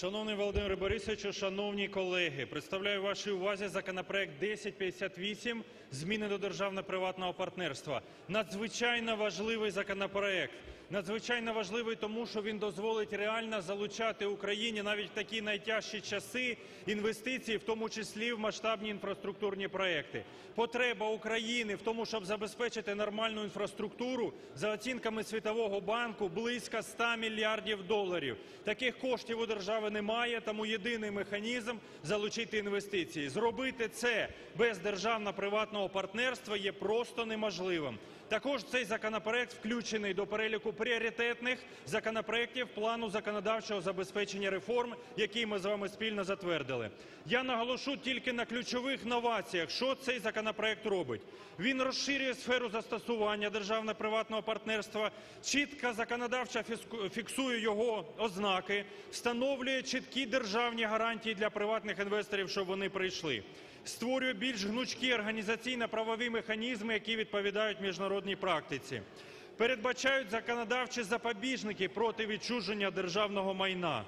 Шановний Володимир Борисовичу, шановні колеги, представляю вашій увазі законопроект 1058 зміни до державно-приватного партнерства. Надзвичайно важливий законопроект. Надзвичайно важливий тому, що він дозволить реально залучати Україні навіть в такі найтяжчі часи інвестиції, в тому числі в масштабні інфраструктурні проекти. Потреба України в тому, щоб забезпечити нормальну інфраструктуру, за оцінками Світового банку, близько 100 мільярдів доларів. Таких коштів у держави немає, тому єдиний механізм – залучити інвестиції. Зробити це без державно-приватного партнерства є просто неможливим. Також цей законопроект включений до переліку пріоритетних законопроектів плану законодавчого забезпечення реформ, який ми з вами спільно затвердили. Я наголошу тільки на ключових новаціях, що цей законопроект робить. Він розширює сферу застосування державно-приватного партнерства, чітко законодавчо фіску- фіксує його ознаки, встановлює чіткі державні гарантії для приватних інвесторів, щоб вони прийшли. Створює більш гнучкі організаційно-правові механізми, які відповідають міжнародній практиці. Передбачають законодавчі запобіжники проти відчуження державного майна.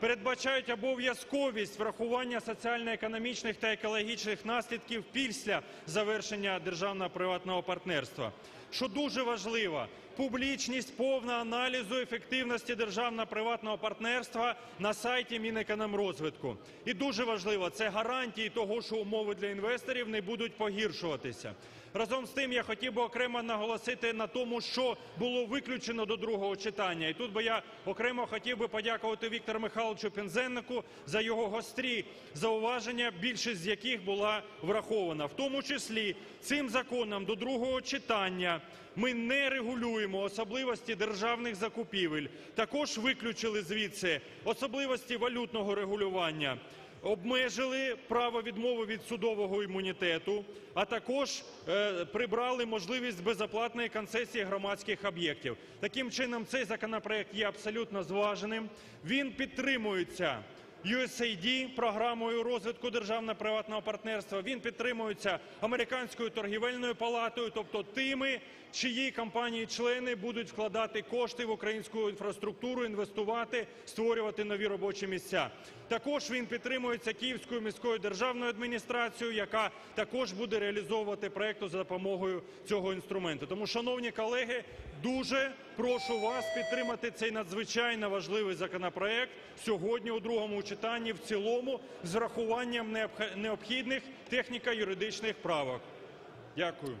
Передбачають обов'язковість врахування соціально-економічних та екологічних наслідків після завершення державно-приватного партнерства. Що дуже важливо, публічність повного аналізу ефективності державно-приватного партнерства на сайті Мінекономрозвитку. І дуже важливо, це гарантії того, що умови для інвесторів не будуть погіршуватися. Разом з тим, я хотів би окремо наголосити на тому, що було виключено до другого читання. І тут би я окремо хотів би подякувати Віктору Михайловичу Пінзеннику за його гострі зауваження, більшість з яких була врахована. В тому числі цим законом до другого читання ми не регулюємо особливості державних закупівель. Також виключили звідси особливості валютного регулювання. Обмежили право відмови від судового імунітету, а також е, прибрали можливість безоплатної концесії громадських об'єктів. Таким чином, цей законопроект є абсолютно зваженим. Він підтримується USAID, програмою розвитку державно-приватного партнерства. Він підтримується Американською торгівельною палатою, тобто тими, чиї компанії-члени будуть вкладати кошти в українську інфраструктуру, інвестувати, створювати нові робочі місця. Також він підтримується Київською міською державною адміністрацією, яка також буде реалізовувати проекти за допомогою цього інструменту. Тому, шановні колеги, дуже прошу вас підтримати цей надзвичайно важливий законопроект сьогодні у другому читанні в цілому з врахуванням необх- необхідних техніко-юридичних правок. Дякую.